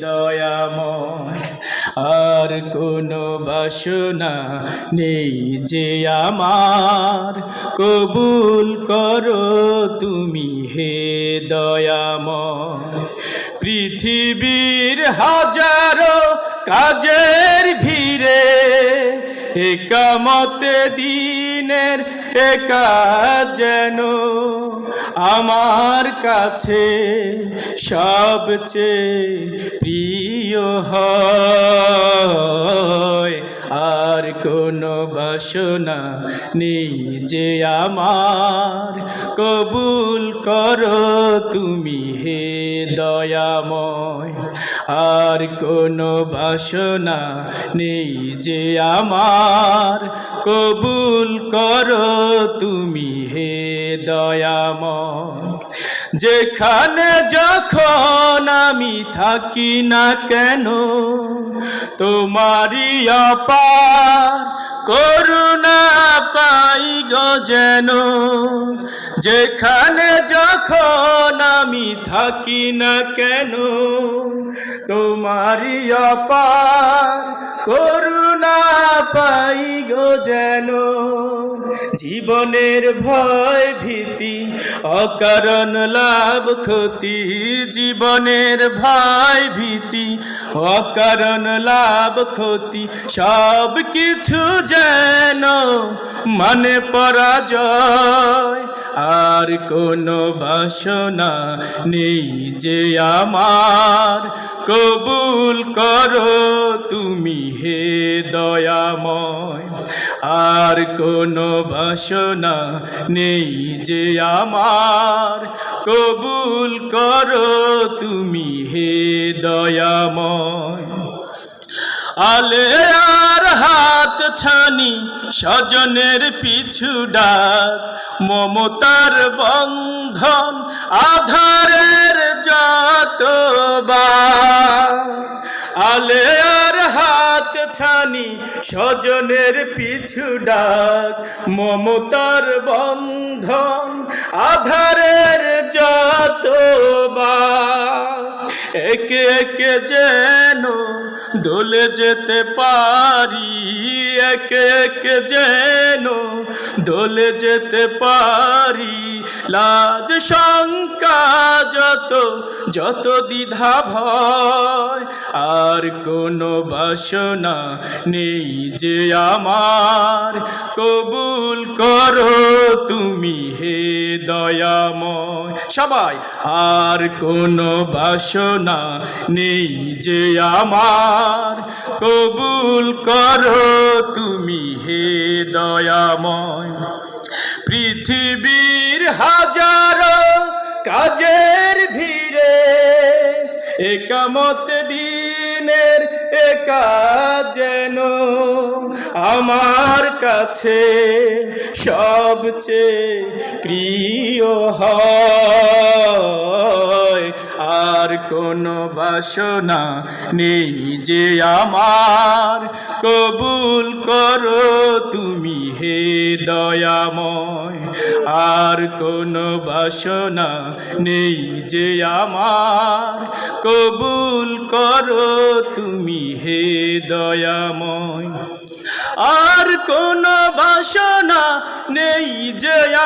দয়াময়। আর কোনো বাসনা নেই যে আমার। কবুল করো তুমি হে দয়াময়। পৃথিবীর হাজারো কাজের ভিড়ে একামতে দিনের একা যেন আমার কাছে সবচেয়ে প্রিয় হয়। আর কোনো বাসনা নেই যে আমার। কবুল করো তুমি হে দয়াময়। আর কোনো বাসনা নেই যে আমার। কবুল করো তুমি হে দয়াময়। যেখানে যখন আমি থাকি না কেন, তোমারই অপার করুণা পাই গো যেন। যেখানে যখন আমি থাকি না কেন তোমারই অপার জীবনের ভয় ভীতি, অকারণ লাভ ক্ষতি। জীবনের ভয় ভীতি, অকারণ লাভ ক্ষতি। সব কিছু যেন মানে পরাজয়। আর কোনো বাসনা নেই যে আমার। কবুল করো তুমি হে দয়াময়। আর কোনো বাসনা নেই যে আমার। কবুল করো তুমি হে দয়াময়। আলে আর হাত ছানি স্বজনের পিছু ডাক। মমতার বন্ধন আধারের যতবার আলে আর হাত ছানি স্বজনের পিছু ডাক। মমতার বন্ধন আধারের যতবার একে একে যেন দোলে যেতে পারি। একে একে যেন দোলে যেতে পারি। লাজ শঙ্কা যত যত দ্বিধা ভয়, আর কোনো বাসনা নেই যে আমার। কবুল করো তুমি হে দয়াময়। সবাই, আর কোনো বাসনা নেই যে আমার। কবুল করো তুমি হে দয়াময়। পৃথিবীর হাজারো কাজের ভিড়ে একামত দিনের একা যেন আমার কাছে সবচেয়ে প্রিয় হয়। আর কোনো বাসনা নেই যে আমার। কবুল করো তুমি হে দয়াময়। আর কোনো বাসনা নেই যে আমার। কবুল করো তুমি হে দয়াময়। আর কোনো বাসনা নেই যে